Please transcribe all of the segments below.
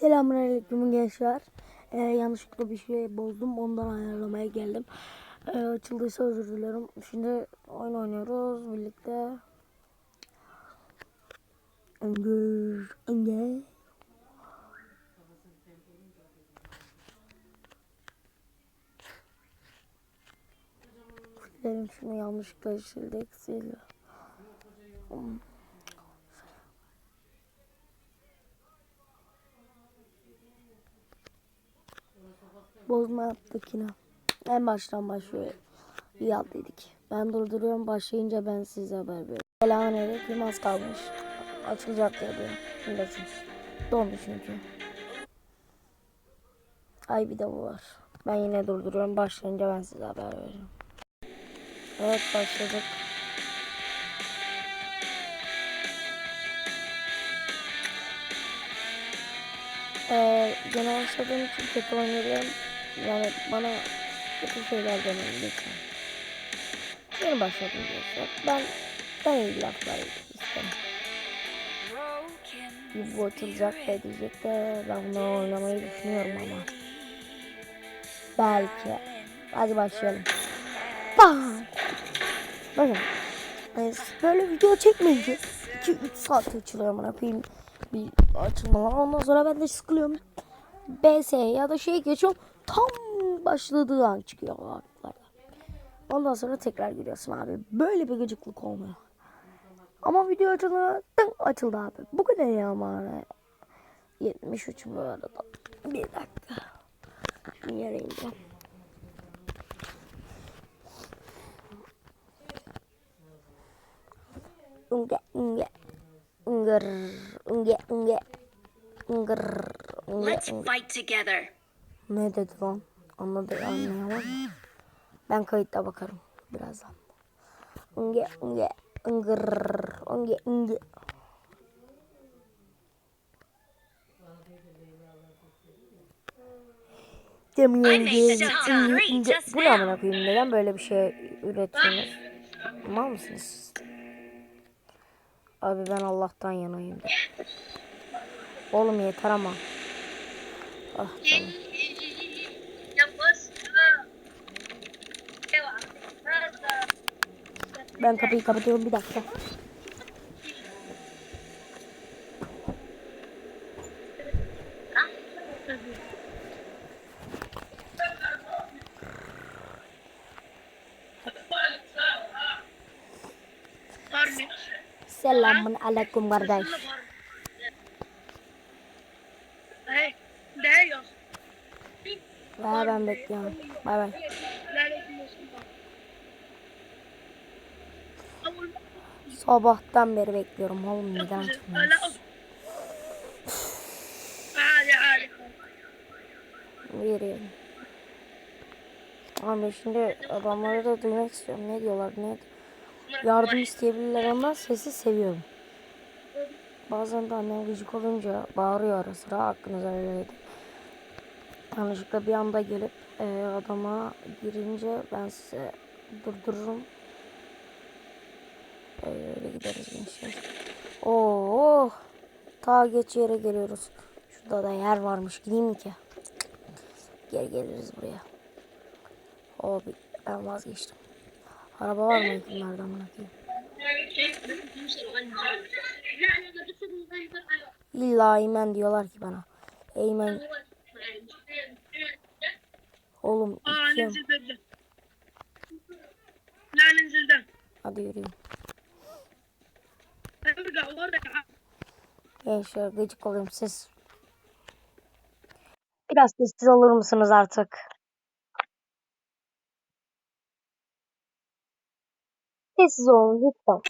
Selamünaleyküm gençler. Ee, yanlışlıkla bir şey bozdum. Ondan ayarlamaya geldim. Ee, açıldıysa özür dilerim. Şimdi oyun oynuyoruz birlikte. Öngör, öngör. Dedim şunu yanlışlıkla sildik. Sil. Bozma yaptık yine. En baştan başlıyor. İyi dedik. Ben durduruyorum. Başlayınca ben size haber veriyorum. Selamünaleyküm az kalmış. Açılacak diye diyor. Açın. Dondu çünkü. Ay bir de bu var. Ben yine durduruyorum. Başlayınca ben size haber veririm. Evet başladık. Ee, gene başladığım için kötü oynuyorum. Yani bana kötü şeyler demeyin lütfen. Yeni başladım diyorsa ben ben iyi laflar istemem. Bir bu açılacak da diyecek de ben bunu oynamayı düşünüyorum ama. Belki. Hadi başlayalım. Bam. Bakın. e, Böyle video çekmeyince 2-3 saat açılıyor bana koyayım bir açılmalar. Ondan sonra ben de sıkılıyorum. BS ya da şey geçiyorum. Tam başladığı an çıkıyor haklarda. Ondan sonra tekrar giriyorsun abi. Böyle bir gıcıklık olmuyor. Ama video açıldı. Tın açıldı abi. Bu kadar ya ama. 73 bu arada. Bir dakika. Yere ineceğim. Unge, unge. Ungır, unge, unge. Ungır, unge, Let's unge. fight together. Ne dedi lan? Anladı anlayamadım. Ben kayıtta bakarım birazdan. Unge unge ıngır unge unge. Just Bu ne amına koyayım? Neden böyle bir şey üretiyorsunuz? Mal mısınız? Abi ben Allah'tan yanayım. Oğlum yeter ama. Ah canım. Ben kapıyı kapatıyorum bir dakika. Selamun aleyküm kardeş. Hey, ben bekliyorum. Bay bay. Sabahtan beri bekliyorum oğlum neden hadi. Yürüyelim. Abi şimdi adamları da duymak istiyorum. Ne diyorlar ne Yardım isteyebilirler ama sesi seviyorum. Bazen de annem gıcık olunca bağırıyor ara sıra hakkınızı öyle Yanlışlıkla bir anda gelip e, adama girince ben size durdururum gideriz gençler. Oo, ta geç yere geliyoruz. Şurada da yer varmış. Gideyim mi ki? Geri geliriz buraya. O ben vazgeçtim. Araba var mı yakınlarda amına İlla Eymen diyorlar ki bana. Eymen. Oğlum. Aa, Hadi yürüyün. Evet şöyle gıcık olayım siz. Biraz sessiz olur musunuz artık? Sessiz olun lütfen.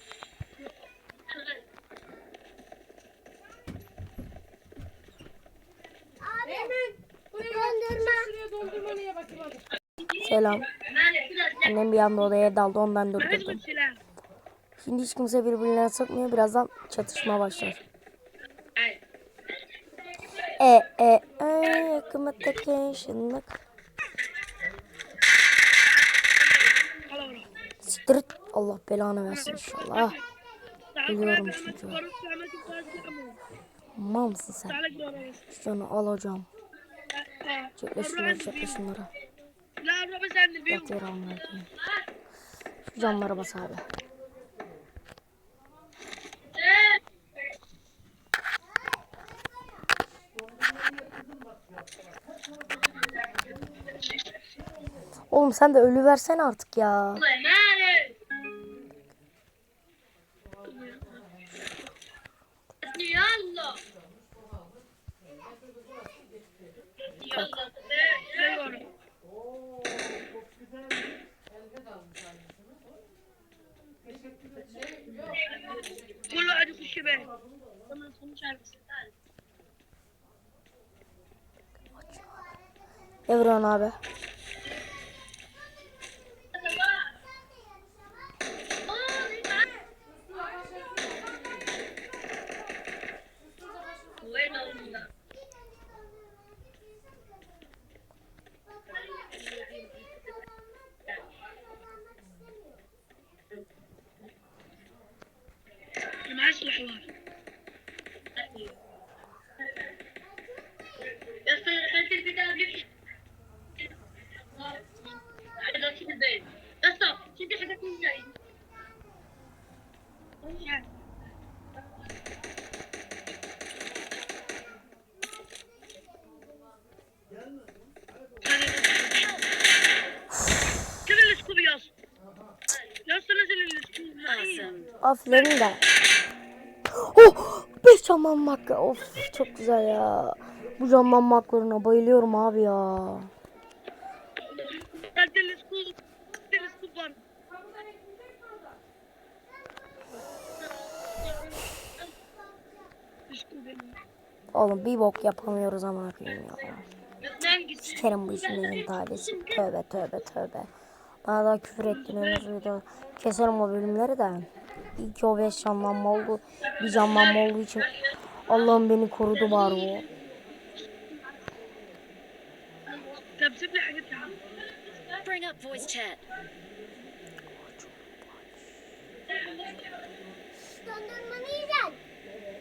Selam. Annem bir anda odaya daldı ondan durdurdum. Şimdi hiç kimse birbirine satmıyor. Birazdan çatışma başlar. E e e yakıma takın şınlık. Siktir Allah belanı versin inşallah. Biliyorum çünkü. Mal mısın sen? Şunu alacağım. Çekle şunları çekle şunları. Yatır almayı. Şu camlara bas abi. Oğlum sen de ölü versen artık ya. Mulu be. Evren abi. aferin de. Oh! Beş caman makro. Of çok güzel ya. Bu caman maklarına bayılıyorum abi ya. Oğlum bir bok yapamıyoruz ama koyayım ya. Sikerim bu işimizin talihsi. Tövbe tövbe tövbe. Bana daha küfür ettin öyle Keserim o bölümleri de iki o canlanma oldu. Bir canlanma olduğu için Allah'ım beni korudu bari o. Bring up voice chat.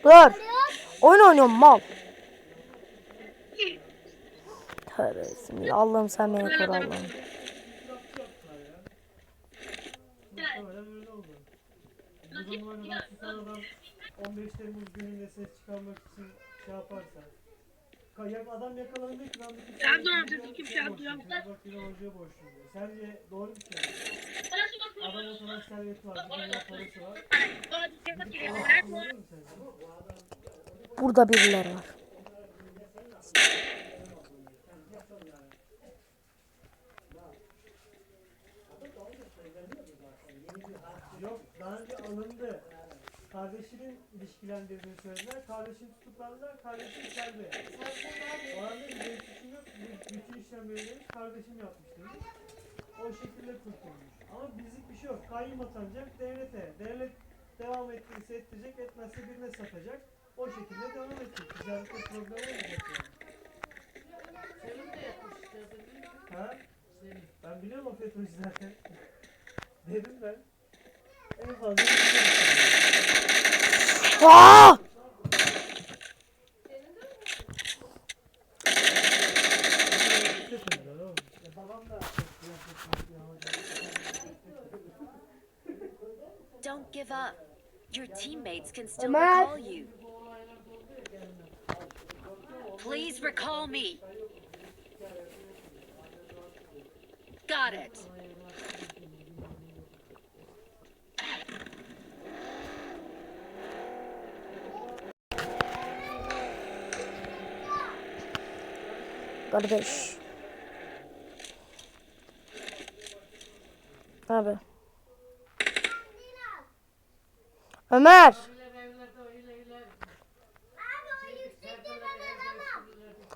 Dur. Oyun oynuyorum mal. Tövbe Allah'ım sen beni koru Allah'ım. Bu zaman baktı sonradan 15 Temmuz gününde ses çıkarmak için şey yaparsa. Ya- Adam yakalandı ki ben bütün Sen de artık kim şey yapıyor? Bak yine hocaya borçluyum diyor. Sence doğru mu şey? Adam o kadar serveti var, bir dünya parası var. Doğru mu sence? Burada birileri var. Yok, daha önce alındı. Kardeşinin ilişkilendirdiğini söylediler. Kardeşini tutukladılar, kardeşim içeride. O anda bir suçum yok. Bu Bütün işlemleri kardeşim yapmış demiş. O şekilde kurtulmuş. Ama bizlik bir şey yok. Kayyum atanacak devlete. Devlet devam ettirirse ettirecek, etmezse birine satacak. O şekilde devam edecek. Ticarette problem olmayacak yani. Ha? Ben biliyorum o FETÖ'cü zaten. Dedim ben. Aa! FETÖ'cüler oğlum. Ya babam da Don't give up. Your teammates can still Ömer. recall you. Please recall me. Got it. Kardeş. Abi. Ömer.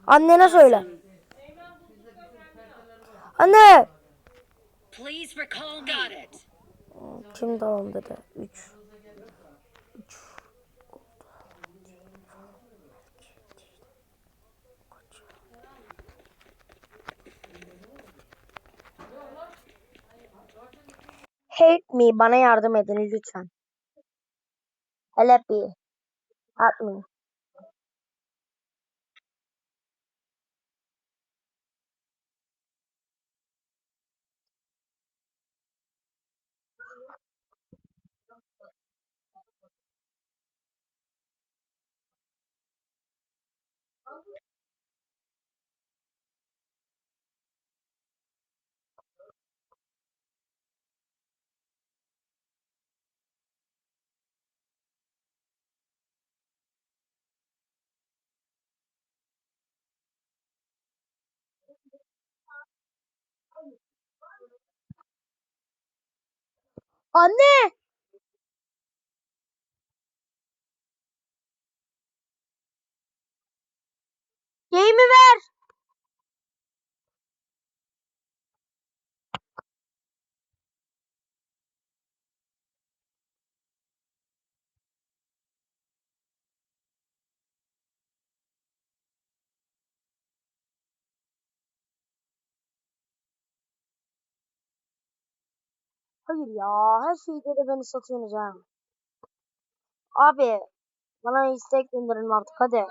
Annene söyle. Anne. Please recall me. Got it. Kim tamam dedi. 3. 3. Help me. Bana yardım edin lütfen. Help me. Help me. Anne! Game'i ver. Hayır ya, her şeyde de beni satıyorsunuz ha. Abi, bana istek gönderin artık hadi.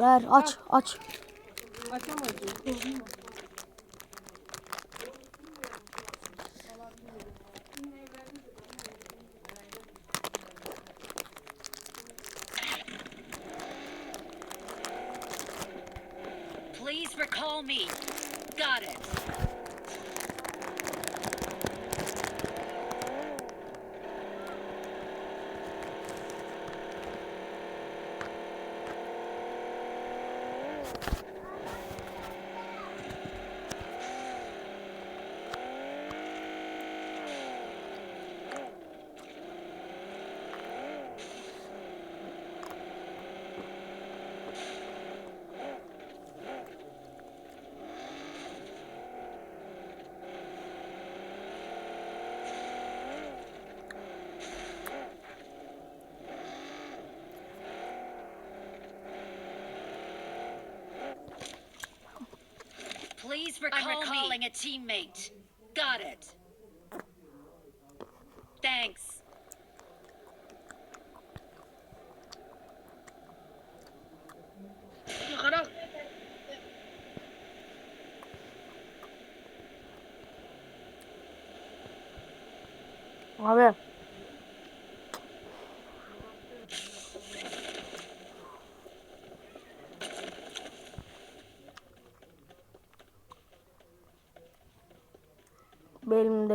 Ver, aç, aç. Please recall me. Got it. Please recall I'm recalling a teammate. Got it. Thanks. Karak. Abi.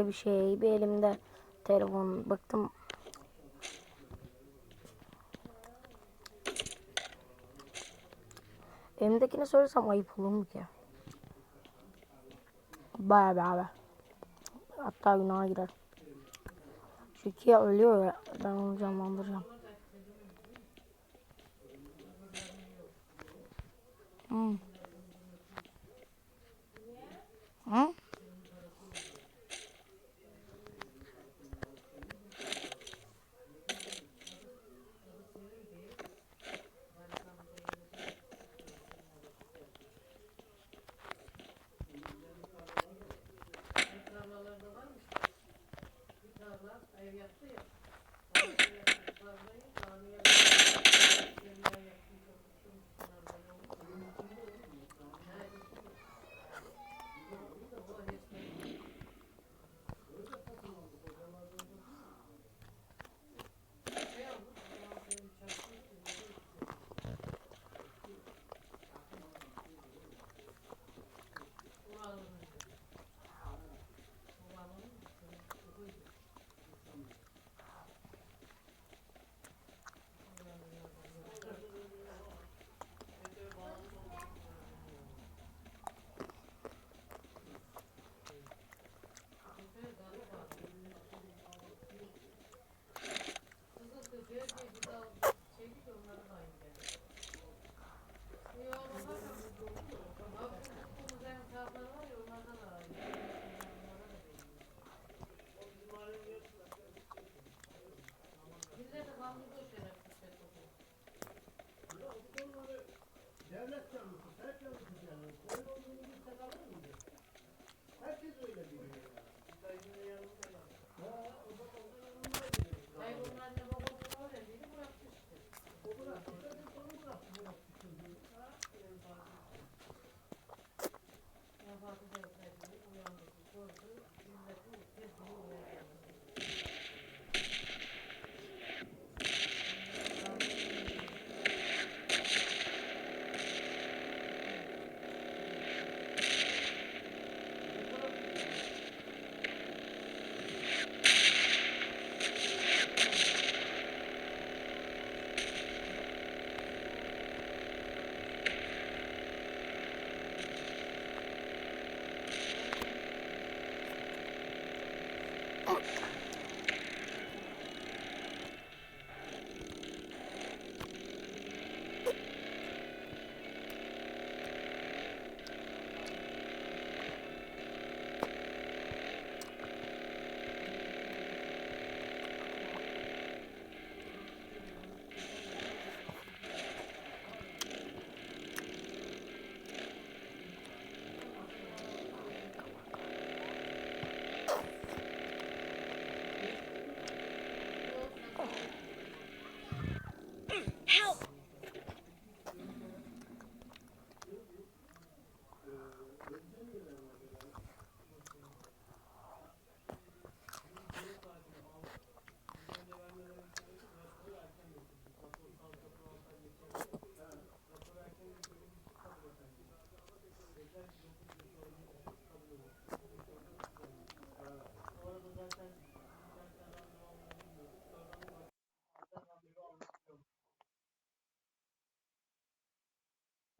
Bir şey, bir elimde telefon. Bıktım. Elimdekini söylesem ayıp olur mu ki? Baya abi. Hatta günaha girer. Çünkü ya ölüyor ya. Ben onu canlandıracağım. Hmm. Devlet canlısı.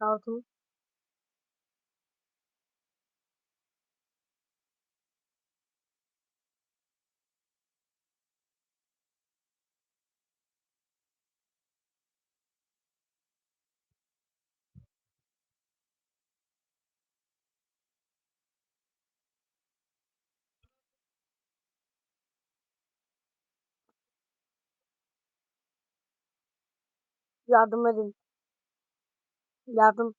Altın. Yardım edin. Yardım.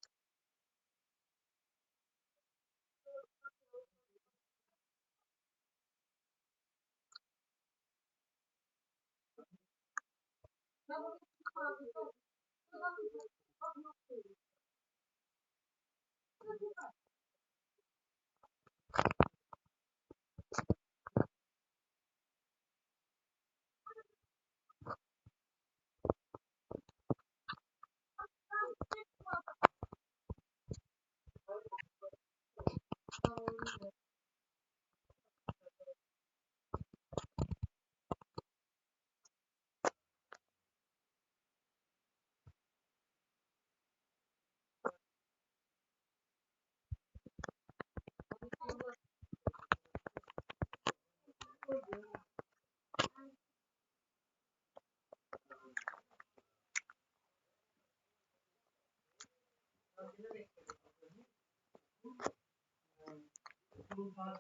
啊，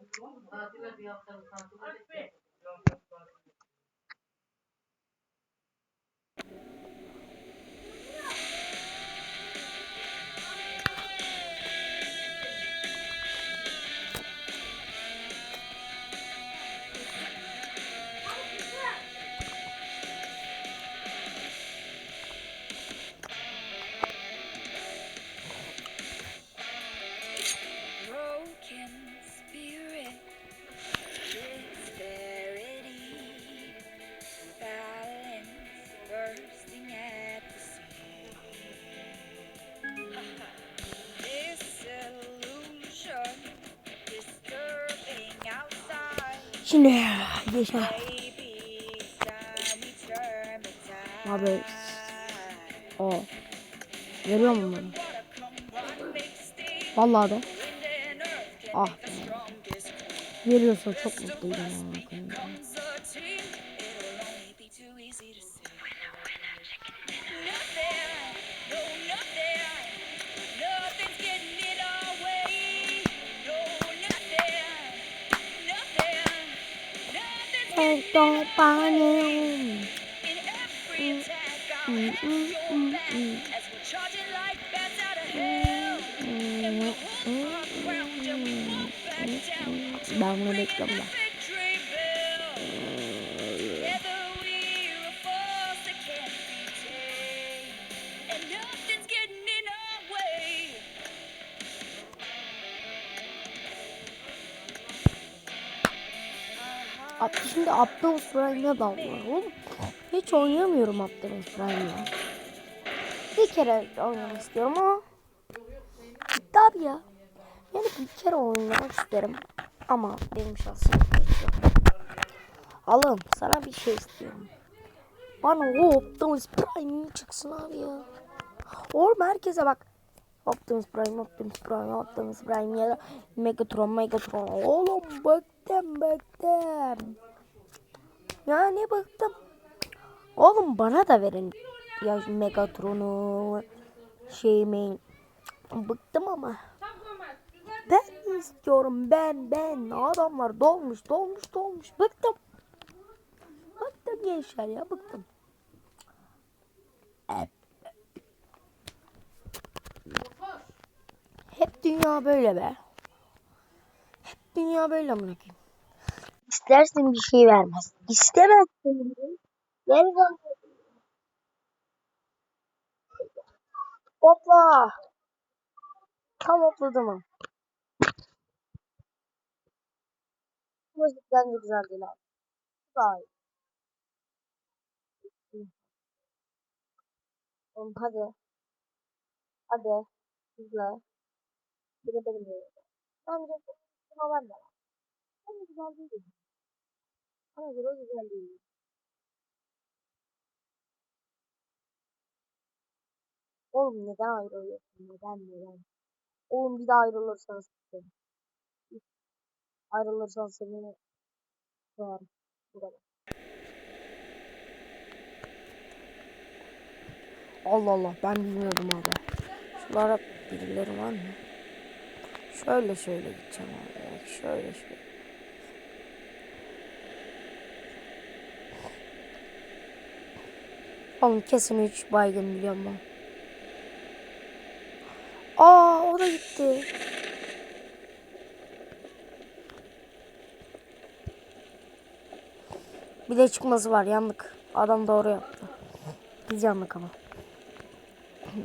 这个比较 dua, 个 Şimdi the Abi. O. Görüyor musun bunu? Vallahi de. Ah Veriyorsa çok mutluydum. don't find it. In every it like bats Şimdi Optimus Prime'e daldılar oğlum. Hiç oynayamıyorum Optimus Prime'la. Bir kere oynamak istiyorum ama bitti abi ya. Yani bir kere oynamak isterim. Ama benim şansım yok. Alın sana bir şey istiyorum. Bana o Optimus Prime çıksın abi ya. Oğlum herkese bak. Optimus Prime, Optimus Prime, Optimus Prime ya da Megatron, Megatron. Oğlum bıktım bıktım. Yani bıktım. Oğlum bana da verin. Ya Megatron'u şeyimi. Bıktım ama. Ben istiyorum ben ben. Adamlar dolmuş dolmuş dolmuş. Bıktım. Bıktım gençler ya bıktım. Hep. Hep dünya böyle be. Hep dünya böyle amına koyayım. İstersin bir şey vermez. İstemezsin. Ver. Hopla. Tam hopladım ha. Bu müzik bence güzel değil abi. İyi. Oğlum hadi. Hadi. Güzel. Bir de benim yerim. Bence buna ben de var. Bence güzel değil. Bana göre o güzel değil. Oğlum neden ayrılıyorsun? Neden neden? Oğlum bir daha ayrılırsan seni. Ayrılırsan seni koyarım. Bu kadar. Allah Allah ben bilmiyordum abi. Şulara birileri var mı? Şöyle şöyle gideceğim abi. Şöyle şöyle. Oğlum kesin 3 baygın biliyorum ben. Aa o da gitti. Bir de çıkması var yandık. Adam doğru yaptı. Biz yandık ama.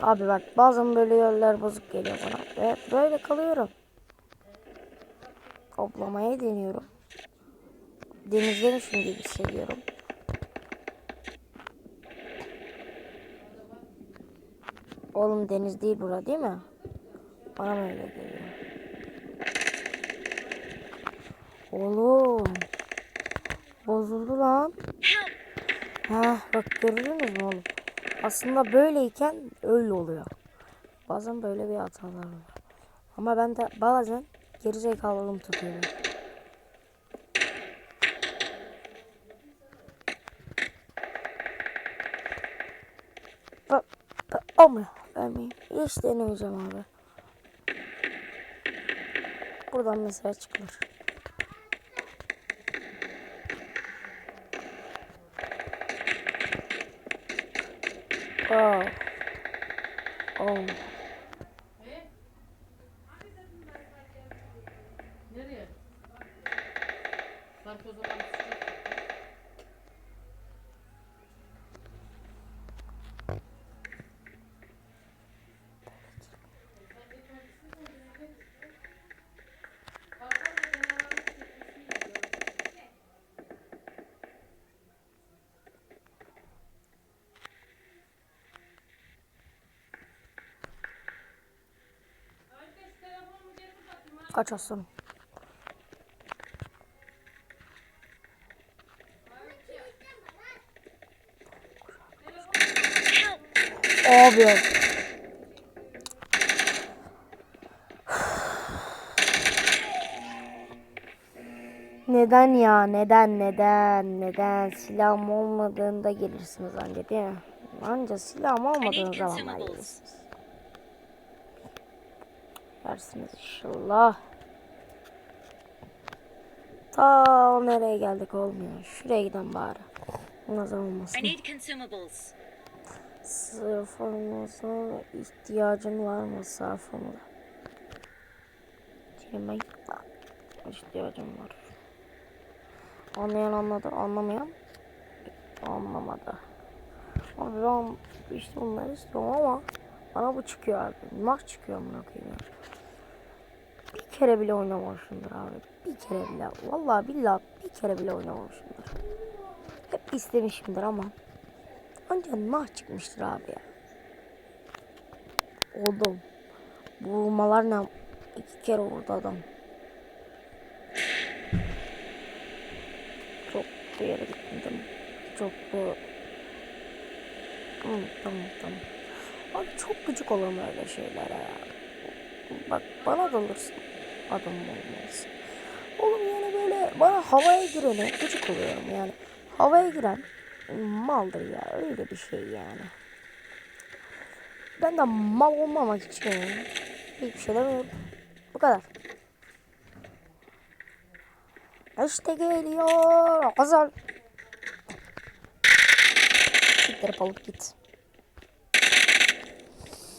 Abi bak bazen böyle yerler bozuk geliyor bana. Ve böyle kalıyorum. Toplamaya deniyorum. Denizlemişim gibi hissediyorum. Oğlum deniz değil bura değil mi? Bana mı öyle geliyor? Oğlum. Bozuldu lan. Ha bak gördünüz mü oğlum? Aslında böyleyken öyle oluyor. Bazen böyle bir hatalar oluyor. Ama ben de bazen gerizekalılığım tutuyor. olmuyor. Vermeyeyim. Hiç denemeyeceğim abi. Buradan mesela çıkılır. Oh. Oh. Nereye? Zaman Kaç aslanım. Abi. Neden ya? Neden? Neden? Neden? Silahım olmadığında gelirsiniz anca değil mi? Anca silahım olmadığında zaman consumables. gelirsiniz. Versiniz inşallah. Ta nereye geldik olmuyor. Şuraya giden bari. Nazar olmasın. Consumables. Sırfımıza ihtiyacın var mı sarfımıza? Kelime ihtiyacım var. Anlayan anladı, anlamayan anlamadı. Abi ben işte bunları istiyorum ama bana bu çıkıyor abi. Nah çıkıyor amına koyayım ya. Bir kere bile oynamamışımdır abi. Bir kere bile. Vallahi billahi bir kere bile oynamamışımdır. Hep istemişimdir ama Anca nah çıkmıştır abi ya. Bu vurmalar ne? İki kere vurdu adam. Çok bir yere gitmedim. Çok bu... Hı, tamam tamam. Abi çok gıcık olurum öyle şeylere ya. Bak bana da alırsın. Adam olmalısın. Oğlum yani böyle bana havaya girene gıcık oluyorum yani. havaya giren maldır ya. Öyle bir şey yani. Ben de mal olmamak için hiçbir şey demiyorum. Bu kadar. İşte geliyor. Hazır. Siktir balık git.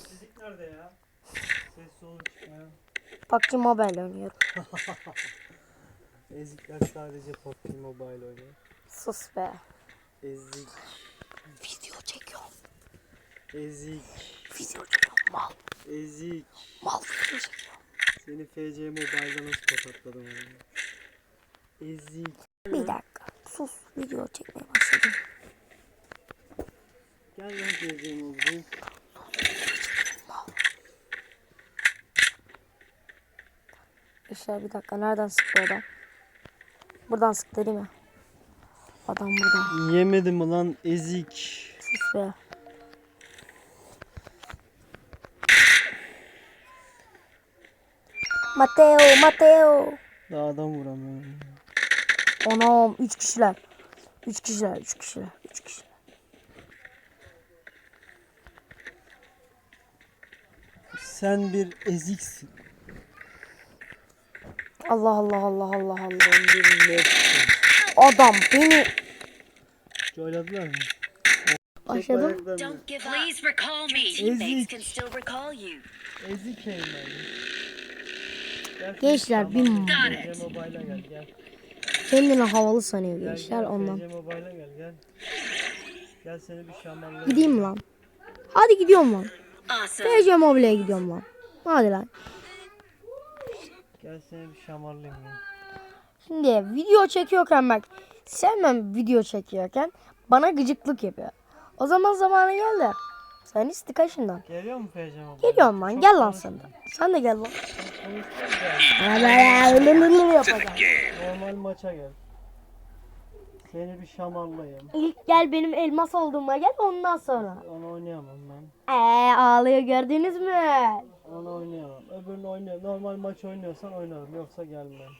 Fizik nerede ya? Ses solu çıkmıyor. PUBG Mobile oynuyorum. Ezikler sadece PUBG Mobile oynuyor. Sus be. Ezik, Video çekiyorum. ezik, Video çekiyorum. Mal. ezik. Mal video çekiyorum. Seni FC Mobile'da nasıl tokatladım oğlum? Ezik. Bir dakika. Sus. Video çekmeye başladım. Gel lan FC Mobile. İşte bir dakika. Nereden sıktı adam? Buradan sıktı değil mi? Adam buradan. Yemedim lan ezik? Sus be. Mateo, Mateo. Daha adam vuramıyorum. Anam 3 kişiler. 3 kişiler, 3 kişiler, 3 kişiler. Sen bir eziksin. Allah Allah Allah Allah Allah. Adam beni Oynadılar mı? başladım. Ayaklarını- Don't give up. Please recall me. Teammates can still recall you. Ezik. Gel Gençler, tamam, bir- FC Mobile'a gel gel. Kendini havalı sanıyor Gel gençler gel ondan. FC Mobile'a gel gel. Gel seni bir şamanla. Gideyim lan. Hadi gidiyorum lan. Awesome. TC Mobile'ye gidiyorum lan. Hadi lan. Gel seni bir şamarlayayım ya. Şimdi video çekiyorken bak. Sevmem video çekiyorken bana gıcıklık yapıyor. O zaman zamanı geldi. Sen isti kaşından. Geliyor mu Mobile? Geliyorum lan gel lan sen de. Sen de gel lan. Konuşma gel. yapacağım. Normal maça gel. Seni bir şamarlayayım. İlk gel benim elmas olduğuma gel ondan sonra. Onu oynayamam ben. Eee ağlıyor gördünüz mü? Onu oynayamam. Öbürünü oynayamam. Normal maç oynuyorsan oynarım. Yoksa gelmem.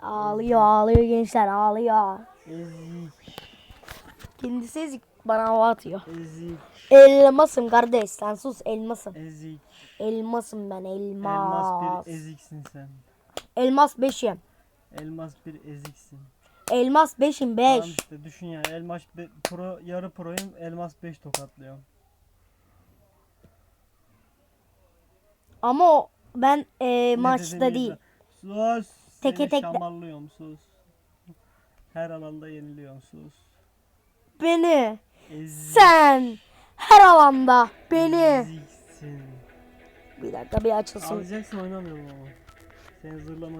Ağlıyor ağlıyor gençler ağlıyor. Ezik. Kendisi ezik bana hava atıyor. Ezik. Elmasım kardeş sen sus elmasım. Ezik. Elmasım ben elmas. Elmas bir eziksin sen. Elmas beşim. Elmas bir eziksin. Elmas beşim Tamam beş. işte düşün yani elmas be- pro yarı proyum elmas 5 tokatlıyorum. Ama o ben e, maçta değil. Sus. Teke tek- şamarlıyorum sus. Her alanda yeniliyorsun sus. Beni Ezik. sen her alanda beni. Eziksin. Bir dakika bir açılsın. Alacaksın oynamıyorum ama. Seni zırlama